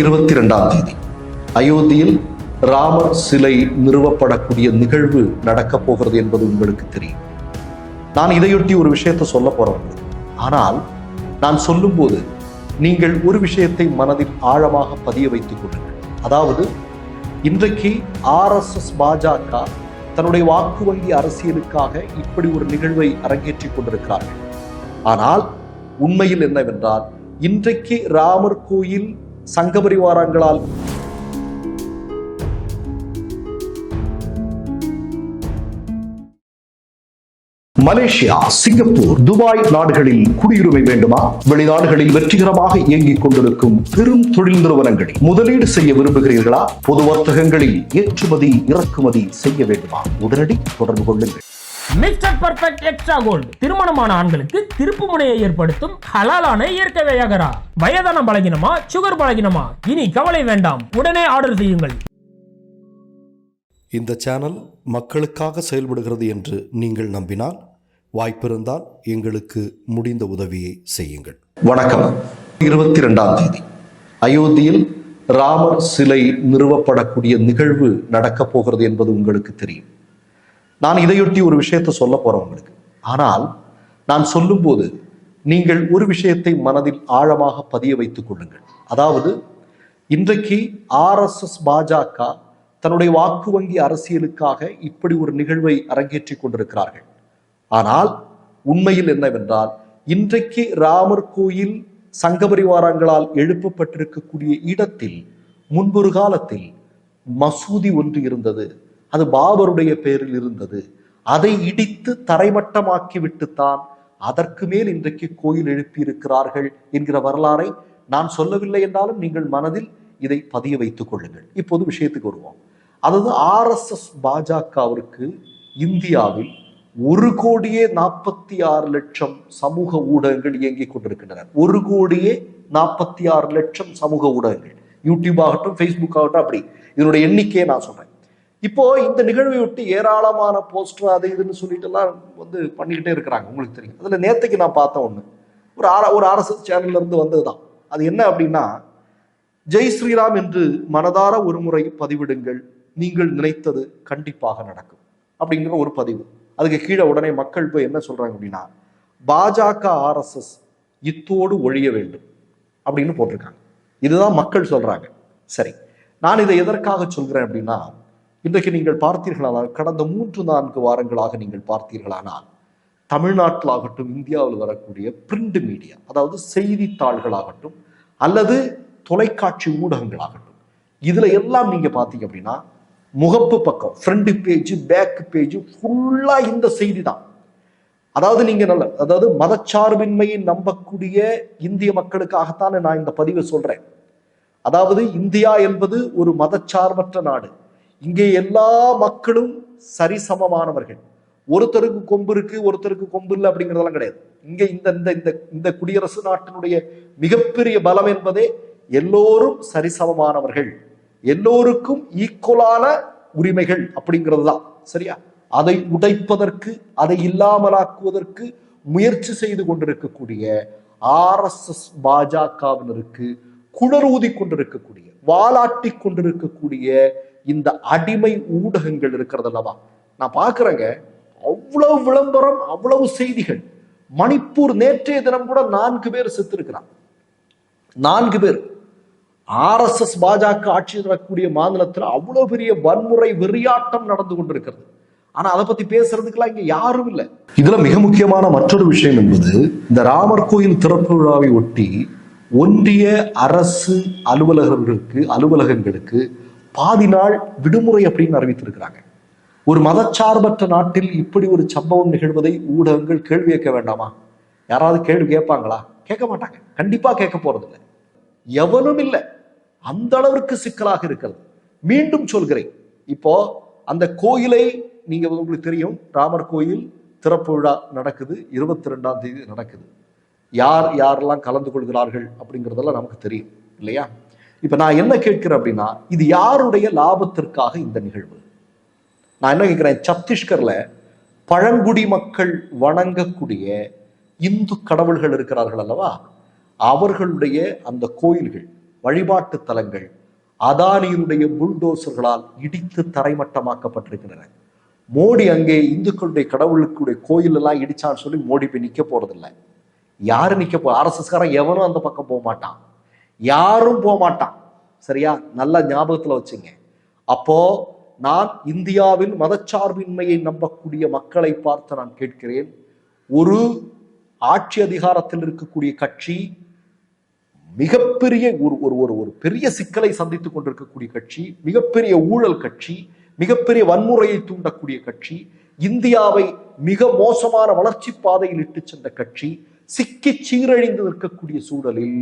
இருபத்தி ரெண்டாம் தேதி அயோத்தியில் ராமர் சிலை நிறுவப்படக்கூடிய நிகழ்வு நடக்கப் போகிறது என்பது உங்களுக்கு தெரியும். நான் இதையொட்டி ஒரு விஷயத்தை சொல்ல போறவங்க ஆனால் நான் சொல்லும்போது நீங்கள் ஒரு விஷயத்தை மனதில் ஆழமாக பதிய வைத்துக் கொள்ளுங்கள். அதாவது இன்றைக்கு ஆர்எஸ்எஸ் பாஜக தன்னுடைய வாக்கு வங்கி அரசியலுக்காக இப்படி ஒரு நிகழ்வை அரங்கேற்றிக் கொண்டிருக்கிறார்கள். ஆனால் உண்மையில் என்னவென்றால் இன்றைக்கு ராமர் கோயில் சங்கபரிவாரங்களால். மலேசியா சிங்கப்பூர் துபாய் நாடுகளில் குடியுரிமை வேண்டுமா? வெளிநாடுகளில் வெற்றிகரமாக இயங்கிக் கொண்டிருக்கும் பெரும் தொழில் நிறுவனங்களில் முதலீடு செய்ய விரும்புகிறீர்களா? பொது வர்த்தகங்களில் ஏற்றுமதி இறக்குமதி செய்ய வேண்டுமா? உடனடி தொடர்பு கொள்ளுங்கள். மிஸ்டர் பர்ஃபெக்ட் எக்ஸ்ட்ரா கோல்டு திருமணமான ஆண்களுக்கு திருப்பு முனையை ஏற்படுத்தும் ஹலாலான இயற்கை வியாகரா. வயதான பலகினமா சுகர் பலகினமா? இனி கவலை வேண்டாம். உடனே ஆர்டர் செய்யுங்கள். இந்த சேனல் மக்களுக்காக செயல்படுகிறது என்று நீங்கள் நம்பினால் வாய்ப்பிருந்தால் எங்களுக்கு முடிந்த உதவியை செய்யுங்கள். வணக்கம். இருபத்தி ரெண்டாம் தேதி. அயோத்தியில் ராமர் சிலை நிறுவப்படக்கூடிய நிகழ்வு நடக்கப் போகிறது என்பது உங்களுக்கு தெரியும். நான் இதையொட்டி ஒரு விஷயத்தை சொல்ல போறேன் உங்களுக்கு. ஆனால் நான் சொல்லும்போது நீங்கள் ஒரு விஷயத்தை மனதில் ஆழமாக பதிய வைத்துக் கொள்ளுங்கள். அதாவது இன்றைக்கு ஆர்எஸ்எஸ் பாஜக தன்னுடைய வாக்கு வங்கி அரசியலுக்காக இப்படி ஒரு நிகழ்வை அரங்கேற்றிக் கொண்டிருக்கிறார்கள். ஆனால் உண்மையில் என்னவென்றால் இன்றைக்கு ராமர் கோயில் சங்கபரிவாரங்களால் எழுப்பப்பட்டிருக்கக்கூடிய இடத்தில் முன்பொரு காலத்தில் மசூதி ஒன்று இருந்தது. அது பாபருடைய பெயரில் இருந்தது. அதை இடித்து தரைமட்டமாக்கி விட்டுத்தான் அதற்கு மேல் இன்றைக்கு கோயில் எழுப்பியிருக்கிறார்கள் என்கிற வரலாறை நான் சொல்லவில்லை என்றாலும் நீங்கள் மனதில் இதை பதிய வைத்துக் கொள்ளுங்கள். இப்போது விஷயத்துக்கு வருவோம். அதாவது ஆர்எஸ்எஸ் பாஜகவிற்கு இந்தியாவில் ஒரு கோடியே நாற்பத்தி ஆறு லட்சம் சமூக ஊடகங்கள் இயங்கிக் கொண்டிருக்கின்றன ஒரு கோடியே நாற்பத்தி ஆறு லட்சம் சமூக ஊடகங்கள். யூடியூப் ஆகட்டும் ஃபேஸ்புக் ஆகட்டும் அப்படி. இதனுடைய எண்ணிக்கையை நான் சொல்றேன். இப்போ இந்த நிகழ்வை விட்டு ஏராளமான போஸ்டர் அது இதுன்னு சொல்லிட்டு எல்லாம் வந்து பண்ணிக்கிட்டே இருக்கிறாங்க. உங்களுக்கு தெரியும். அதில் நேற்றுக்கு நான் பார்த்தேன் ஒன்று ஒரு ஆர ஒரு ஆர்எஸ்எஸ் சேனல்ல இருந்து வந்ததுதான். அது என்ன அப்படின்னா ஜெய் ஸ்ரீராம் என்று மனதார ஒரு முறை பதிவிடுங்கள். நீங்கள் நினைத்தது கண்டிப்பாக நடக்கும். அப்படிங்கிற ஒரு பதிவு. அதுக்கு கீழே உடனே மக்கள் போய் என்ன சொல்றாங்க அப்படின்னா பாஜக ஆர்எஸ்எஸ் இத்தோடு ஒழிய வேண்டும். அப்படின்னு போட்டிருக்காங்க. இதுதான் மக்கள் சொல்றாங்க. சரி. நான் இதை எதற்காக சொல்கிறேன் அப்படின்னா இன்றைக்கு நீங்கள் பார்த்தீர்களானால் கடந்த மூன்று நான்கு வாரங்களாக நீங்கள் பார்த்தீர்களானால் தமிழ்நாட்டிலாகட்டும் இந்தியாவில் வரக்கூடிய பிரிண்ட் மீடியா அதாவது செய்தித்தாள்களாகட்டும் அல்லது தொலைக்காட்சி ஊடகங்களாகட்டும் இதில் எல்லாம் நீங்கள் பார்த்தீங்க அப்படின்னா முகப்பு பக்கம் ஃப்ரண்ட் பேஜ் பேக் பேஜ் ஃபுல்லாக இந்த செய்தி தான். அதாவது நீங்கள் நல்ல அதாவது மதச்சார்பின்மையை நம்பக்கூடிய இந்திய மக்களுக்காகத்தான் நான் இந்த பதிவை சொல்கிறேன் அதாவது இந்தியா என்பது ஒரு மதச்சார்பற்ற நாடு. இங்கே எல்லா மக்களும் சரிசமமானவர்கள். ஒருத்தருக்கு கொம்பு இருக்கு ஒருத்தருக்கு கொம்பு இல்லை அப்படிங்கிறதெல்லாம் கிடையாது. இங்கே இந்த இந்த இந்த இந்த குடியரசு நாட்டினுடைய மிகப்பெரிய பலம் என்பதே எல்லோரும் சரிசமமானவர்கள். எல்லோருக்கும் ஈக்குவலான உரிமைகள் அப்படிங்கிறது தான் சரியா? அதை உடைப்பதற்கு அதை இல்லாமலாக்குவதற்கு முயற்சி செய்து கொண்டிருக்கக்கூடிய ஆர்எஸ்எஸ் பாஜகவினருக்கு குளரூதி கொண்டிருக்கக்கூடிய வாலாட்டி கொண்டிருக்கக்கூடிய இந்த அடிமை ஊடகங்கள் இருக்கிறது அல்லவா நான் பார்க்குறேங்க அவ்வளவு விளம்பரம் அவ்வளவு செய்திகள். மணிப்பூர் நேற்றைய தினம் கூட நான்கு பேர் செத்துருக்கிறான். நான்கு பேர். ஆர்எஸ்எஸ் பாஜக ஆட்சி தரக்கூடிய மாநிலத்தில் அவ்வளவு பெரிய வன்முறை வெறியாட்டம் நடந்து கொண்டிருக்கிறது. ஆனா அதை பத்தி பேசுறதுக்கெல்லாம் இங்க யாரும் இல்லை. இதுல மிக முக்கியமான மற்றொரு விஷயம் என்பது இந்த ராமர் கோயில் திறப்பு விழாவை ஒட்டி ஒன்றிய அரசு அலுவலகங்களுக்கு அலுவலகங்களுக்கு பாதி நாள் விடுமுறை அப்படின்னு அறிவித்திருக்கிறாங்க. ஒரு மதச்சார்பற்ற நாட்டில் இப்படி ஒரு சம்பவம் நிகழ்வதை ஊடகங்கள் கேள்வி கேட்க வேண்டாமா? யாராவது கேள்வி கேட்பாங்களா? கேட்க மாட்டாங்க. கண்டிப்பா கேட்க போறதில்லை. எவனும் இல்லை. அந்த அளவிற்கு சிக்கலாக இருக்கிறது. மீண்டும் சொல்கிறேன். இப்போ அந்த கோயிலை நீங்க உங்களுக்கு தெரியும். ராமர் கோயில் திறப்பு விழா நடக்குது. இருபத்தி ரெண்டாம் தேதி நடக்குது. யார் யாரெல்லாம் கலந்து கொள்கிறார்கள் அப்படிங்கிறதெல்லாம் நமக்கு தெரியும். இல்லையா? இப்ப நான் என்ன கேட்கிறேன் அப்படின்னா இது யாருடைய லாபத்திற்காக இந்த நிகழ்வு? நான் என்ன கேட்கிறேன் சத்தீஸ்கர்ல பழங்குடி மக்கள் வணங்கக்கூடிய இந்து கடவுள்கள் இருக்கிறார்கள் அல்லவா? அவர்களுடைய அந்த கோயில்கள் வழிபாட்டு தலங்கள் அதானியினுடைய புல்டோசர்களால் இடித்து தரைமட்டமாக்கப்பட்டிருக்கின்றன. மோடி அங்கே இந்துக்களுடைய கடவுளுக்குடைய கோயில் எல்லாம் இடிச்சான்னு சொல்லி மோடி போய் நிக்க போறதில்லை. யாரு நிக்க போ ஆர்எஸ்எஸ்காரன் எவனும் அந்த பக்கம் போக மாட்டான். யாரும் போக மாட்டான் சரியா? நல்ல ஞாபகத்தில் வச்சுங்க. அப்போ நான் இந்தியாவில் மதச்சார்பின்மையை நம்பக்கூடிய மக்களை பார்த்து நான் கேட்கிறேன். ஒரு ஆட்சி அதிகாரத்தில் இருக்கக்கூடிய கட்சி மிகப்பெரிய ஒரு ஒரு ஒரு ஒரு பெரிய சிக்கலை சந்தித்துக் கொண்டிருக்கக்கூடிய கட்சி மிகப்பெரிய ஊழல் கட்சி மிகப்பெரிய வன்முறையை தூண்டக்கூடிய கட்சி இந்தியாவை மிக மோசமான வளர்ச்சி பாதையில் இட்டு சென்ற கட்சி சிக்கி சீரழிந்து நிற்கக்கூடிய சூழலில்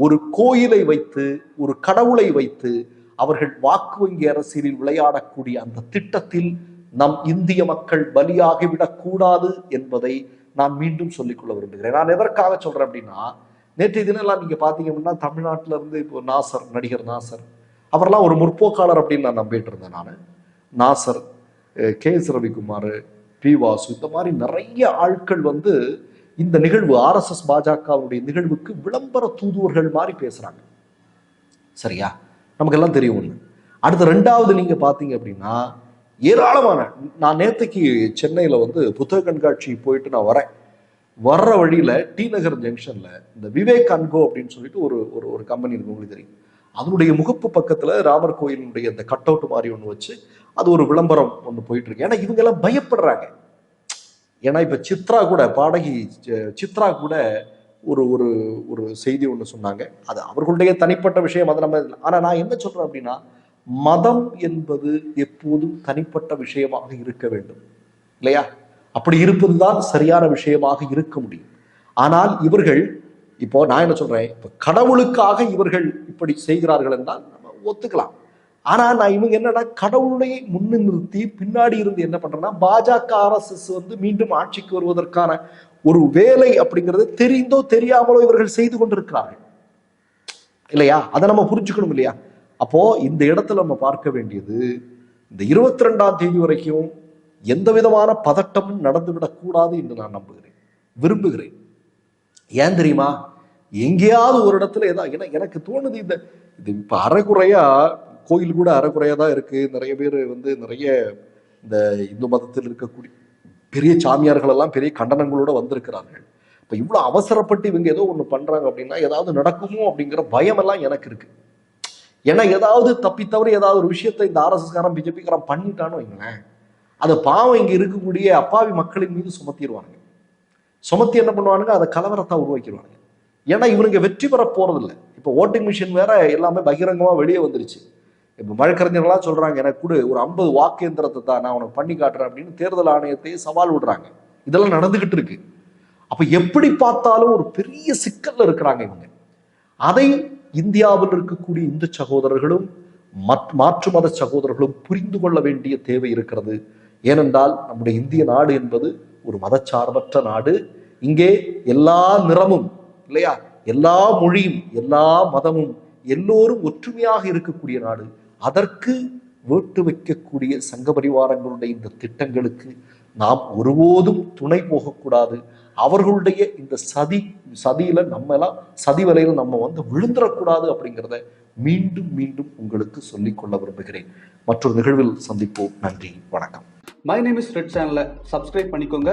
ஒரு கோயிலை வைத்து ஒரு கடவுளை வைத்து அவர்கள் வாக்கு வங்கி அரசியலில் விளையாடக்கூடிய அந்த திட்டத்தில் நம் இந்திய மக்கள் பலியாகிவிடக் கூடாது என்பதை நான் மீண்டும் சொல்லிக்கொள்ள விரும்புகிறேன். நான் எதற்காக சொல்றேன் அப்படின்னா நேற்றைய தினம்லாம் நீங்க பாத்தீங்க அப்படின்னா தமிழ்நாட்டில இருந்து இப்போ நாசர் நடிகர் நாசர் அவரெல்லாம் ஒரு முற்போக்காளர் அப்படின்னு நான் நம்பிட்டு இருந்தேன் நான். Nassar K S Ravikumar P Vasu இந்த மாதிரி நிறைய ஆட்கள் வந்து இந்த நிகழ்வு ஆர்எஸ்எஸ் பாஜகவுடைய நிகழ்வுக்கு விளம்பர தூதுவர்கள் மாதிரி பேசுகிறாங்க சரியா? நமக்கெல்லாம் தெரியும் ஒன்று அடுத்து ரெண்டாவது நீங்கள் பார்த்தீங்க அப்படின்னா ஏராளமான நான் நேற்றுக்கு சென்னையில் வந்து புத்தக கண்காட்சி போயிட்டு நான் வரேன். வர்ற வழியில் டி நகர் ஜங்ஷனில் இந்த விவேக் அன்கோ அப்படின்னு சொல்லிட்டு ஒரு ஒரு ஒரு கம்பெனி இருக்கு உங்களுக்கு தெரியும். அதனுடைய முகப்பு பக்கத்தில் ராமர் கோயிலினுடைய அந்த கட் அவுட் மாதிரி ஒன்று வச்சு அது ஒரு விளம்பரம் ஒன்று போயிட்டு இருக்கு. ஏன்னா இவங்கெல்லாம் பயப்படுறாங்க. ஏன்னா இப்போ சித்ரா கூட பாடகி சித்ரா கூட ஒரு ஒரு ஒரு செய்தி ஒன்று சொன்னாங்க. அது அவர்களுடைய தனிப்பட்ட விஷயம் அதை நம்ம ஆனால் நான் என்ன சொல்கிறேன் அப்படின்னா மதம் என்பது எப்போதும் தனிப்பட்ட விஷயமாக இருக்க வேண்டும். இல்லையா? அப்படி இருப்பதுதான் சரியான விஷயமாக இருக்க முடியும். ஆனால் இவர்கள் இப்போ நான் என்ன சொல்றேன் இப்போ கடவுளுக்காக இவர்கள் இப்படி செய்கிறார்கள் என்றால் நம்ம ஒத்துக்கலாம். ஆனால் நான் இவங்க என்னன்னா கடவுளை முன்னு நிறுத்தி பின்னாடி இருந்து என்ன பண்றேன்னா பாஜக ஆர்எஸ்எஸ் வந்து மீண்டும் ஆட்சிக்கு வருவதற்கான ஒரு வேலை அப்படிங்கிறது தெரிந்தோ தெரியாமலோ இவர்கள் செய்து கொண்டிருக்கிறார்கள். இல்லையா? அதை நம்ம புரிஞ்சுக்கணும் இல்லையா? அப்போ இந்த இடத்துல நம்ம பார்க்க வேண்டியது இந்த இருபத்தி ரெண்டாம் தேதி வரைக்கும் எந்த விதமான பதட்டமும் நடந்துவிடக்கூடாது என்று நான் நம்புகிறேன். விரும்புகிறேன். ஏன் தெரியுமா? எங்கேயாவது ஒரு இடத்துல ஏதாவது ஏன்னா எனக்கு தோணுது இந்த இது இப்போ அறகுறையா கோயில் கூட அறகுறையா தான் இருக்கு. நிறைய பேர் வந்து நிறைய இந்த இந்து மதத்தில் இருக்கக்கூடிய பெரிய சாமியார்கள் எல்லாம் பெரிய கண்டனங்களோட வந்திருக்கிறார்கள். இப்ப இவ்வளவு அவசரப்பட்டு இவங்க ஏதோ ஒண்ணு பண்றாங்க அப்படின்னா ஏதாவது நடக்குமோ அப்படிங்கிற பயம் எல்லாம் எனக்கு இருக்கு. ஏன்னா ஏதாவது தப்பி தவறி ஏதாவது ஒரு விஷயத்தை இந்த ஆர்எஸ்எஸ் காரன் பிஜேபி காரன் பண்ணிட்டான்னு வைங்களேன் அதை பாவம் இங்க இருக்கக்கூடிய அப்பாவி மக்களின் மீது சுமத்திடுவாங்க சுமத்தி என்ன பண்ணுவானுங்க? அதை கலவரத்தை உருவாக்கிடுவாங்க ஏன்னா இவனுங்க வெற்றி பெற போறதில்ல. இப்போ ஓட்டிங் மிஷின் வேற எல்லாமே பகிரங்கமா வெளியே வந்துருச்சு. இப்போ வழக்கறிஞர்களாக சொல்கிறாங்க எனக்கு கூட ஒரு ஐம்பது வாக்கு எந்திரத்தை தான் நான் உனக்கு பண்ணி காட்டுறேன் அப்படின்னு தேர்தல் ஆணையத்தையே சவால் விடுறாங்க. இதெல்லாம் நடந்துகிட்டு இருக்கு. அப்போ எப்படி பார்த்தாலும் ஒரு பெரிய சிக்கலில் இருக்கிறாங்க இவங்க. அதை இந்தியாவில் இருக்கக்கூடிய இந்து சகோதரர்களும் மாற்று மத சகோதரர்களும் புரிந்து கொள்ள வேண்டிய தேவை இருக்கிறது. ஏனென்றால் நம்முடைய இந்திய நாடு என்பது ஒரு மதச்சார்பற்ற நாடு. இங்கே எல்லா நிறமும் இல்லையா? எல்லா மொழியும் எல்லா மதமும் எல்லோரும் ஒற்றுமையாக இருக்கக்கூடிய நாடு. அதற்கு வேட்டு வைக்கக்கூடிய சங்க பரிவாரங்களுடைய இந்த திட்டங்களுக்கு நாம் ஒருபோதும் துணை போகக்கூடாது. அவர்களுடைய இந்த சதி சதியில நம்ம எல்லாம் சதி வலையில நம்ம வந்து விழுந்துடக்கூடாது அப்படிங்கிறத மீண்டும் மீண்டும் உங்களுக்கு சொல்லிக் கொள்ள விரும்புகிறேன். மற்றொரு நிகழ்வில் சந்திப்போம். நன்றி வணக்கம். மை நேம் இஸ் ரெட் சேனலை சப்ஸ்கிரைப் பண்ணிக்கோங்க.